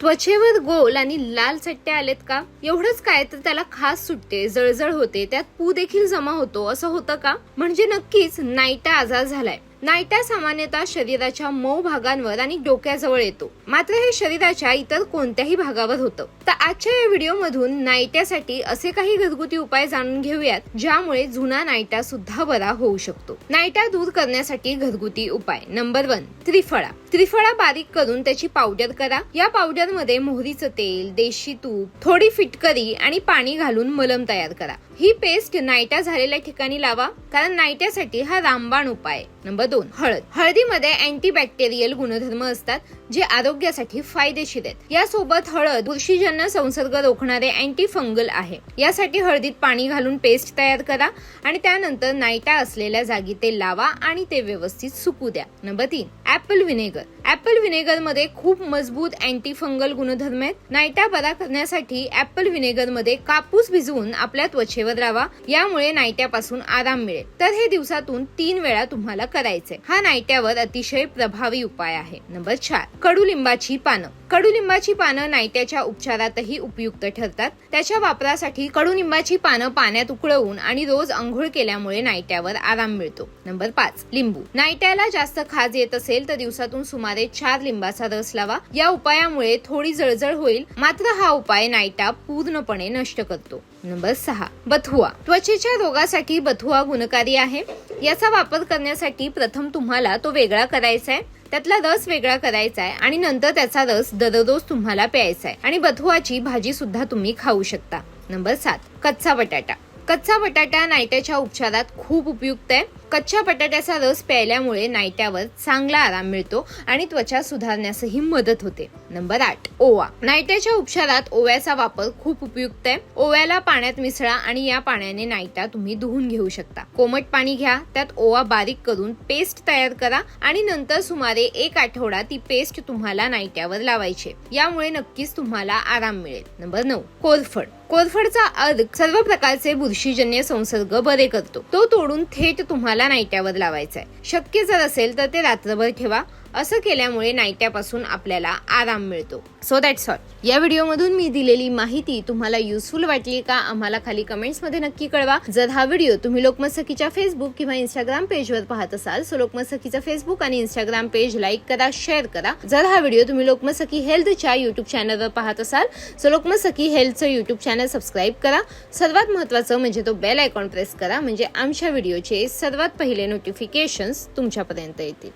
त्वचेवर गोल आणि लाल चट्टे आलेत का? एवढंच काय तर त्याला खास सुटते जळजळ होते त्यात पू देखील जमा होतो असं होतं का? म्हणजे नक्कीच नाईटा आजार झालाय. नायटा सामान्यतः शरीराच्या मऊ भागांवर आणि डोक्याजवळ येतो. मात्र हे शरीराच्या इतर कोणत्याही भागावर होतं. तर आजच्या या व्हिडिओमधून नायट्यासाठी असे काही घरगुती उपाय जाणून घेऊयात ज्यामुळे जुना नायटा सुद्धा बरा होऊ शकतो. नायटा दूर करण्यासाठी घरगुती उपाय. नंबर वन त्रिफळा. त्रिफळा बारीक करून त्याची पावडर करा. या पावडरमध्ये मोहरीचं तेल देशी तूप थोडी फिटकरी आणि पाणी घालून मलम तयार करा. ही पेस्ट नायट्या झालेल्या ठिकाणी लावा कारण नायट्यासाठी हा रामबाण उपाय. नंबर दोन हळद. हळदीमध्ये अँटीबॅक्टेरियल गुणधर्म असतात जे आरोग्यासाठी फायदेशीर आहेत. यासोबत हळद बुरशीजन्य संसर्ग रोखणारे अँटी फंगल आहे. यासाठी हळदीत पाणी घालून पेस्ट तयार करा आणि त्यानंतर नाईटा असलेल्या जागी ते लावा आणि ते व्यवस्थित सुकू द्या. नंबर तीन ऍपल व्हिनेगर. ऍपल व्हिनेगरमध्ये खूप मजबूत अँटी फंगल गुणधर्म आहेत. नायट्या बरा करण्यासाठी ऍपल व्हिनेगरमध्ये कापूस भिजवून आपल्या त्वचेवर लावा यामुळे नायट्यापासून आराम मिळेल. तर हे दिवसातून तीन वेळा तुम्हाला करायचे हा नायट्यावर अतिशय प्रभावी उपाय आहे. नंबर चार कडुलिंबाची पानं. कडुलिंबाची पानं नायट्याच्या उपचारातही उपयुक्त ठरतात. त्याच्या वापरासाठी कडुलिंबाची पानं पाण्यात उकळवून आणि रोज आंघोळ केल्यामुळे नायट्यावर आराम मिळतो. नंबर पाच लिंबू. नायट्याला जास्त खाज येत असेल तर दिवसातून सुमारे चार लिंबाचा रस लावा. या उपायामुळे थोडी जळजळ होईल. मात्र हा उपाय नायटा पूर्णपणे नष्ट करतो. नंबर सहा. बथुआ त्वचेच्या रोगासाठी बथुआ गुणकारी आहे. याचा वापर करण्यासाठी प्रथम तुम्हाला तो वेगळा करायचा आहे. त्यातला रस वेगळा करायचा आहे आणि नंतर त्याचा रस दररोज तुम्हाला प्यायचा आहे. आणि बथुआची भाजी सुद्धा तुम्ही खाऊ शकता. नंबर सात. कच्चा बटाटा. कच्चा बटाटा नायट्याच्या उपचारात खूप उपयुक्त आहे. कच्च्या बटाट्याचा रस प्यायल्यामुळे नायट्यावर चांगला आराम मिळतो आणि त्वचा सुधारण्यासही मदत होते. नंबर आठ ओवा. नायट्याच्या उपचारात ओव्याचा वापर खूप उपयुक्त आहे. ओव्याला पाण्यात मिसळा आणि या पाण्याने नायटा तुम्ही धुवून घेऊ शकता. कोमट पाणी घ्या त्यात ओवा बारीक करून पेस्ट तयार करा आणि नंतर सुमारे एक आठवडा ती पेस्ट तुम्हाला नायट्यावर लावायची. यामुळे नक्कीच तुम्हाला आराम मिळेल. नंबर नऊ कोरफड. कोरफडचा अर्क सर्व प्रकारचे बुरशीजन्य संसर्ग बरे करतो. तो तोडून थेट तुम्हाला आता नाईट्यावर लावायचं आहे शक्य जर असेल तर ते रात्रभर ठेवा. असं केल्यामुळे नायट्यापासून आपल्याला आराम मिळतो. सो दॅट्स ऑल या व्हिडिओमधून मी दिलेली माहिती तुम्हाला युजफुल वाटली का आम्हाला खाली कमेंट्समध्ये नक्की कळवा. जर हा व्हिडिओ तुम्ही लोकमत सखीच्या फेसबुक किंवा इंस्टाग्राम पेजवर पाहत असाल सो लोकमत सखीचा फेसबुक आणि इंस्टाग्राम पेज लाईक करा शेअर करा. जर हा व्हिडिओ तुम्ही लोकमत सखी हेल्थच्या युट्यूब चॅनलवर पाहत असाल सो लोकमत सखी हेल्थचं युट्यूब चॅनल सबस्क्राईब करा. सर्वात महत्वाचं म्हणजे तो बेल आयकॉन प्रेस करा म्हणजे आमच्या व्हिडिओचे सर्वात पहिले नोटिफिकेशन्स तुमच्यापर्यंत येतील.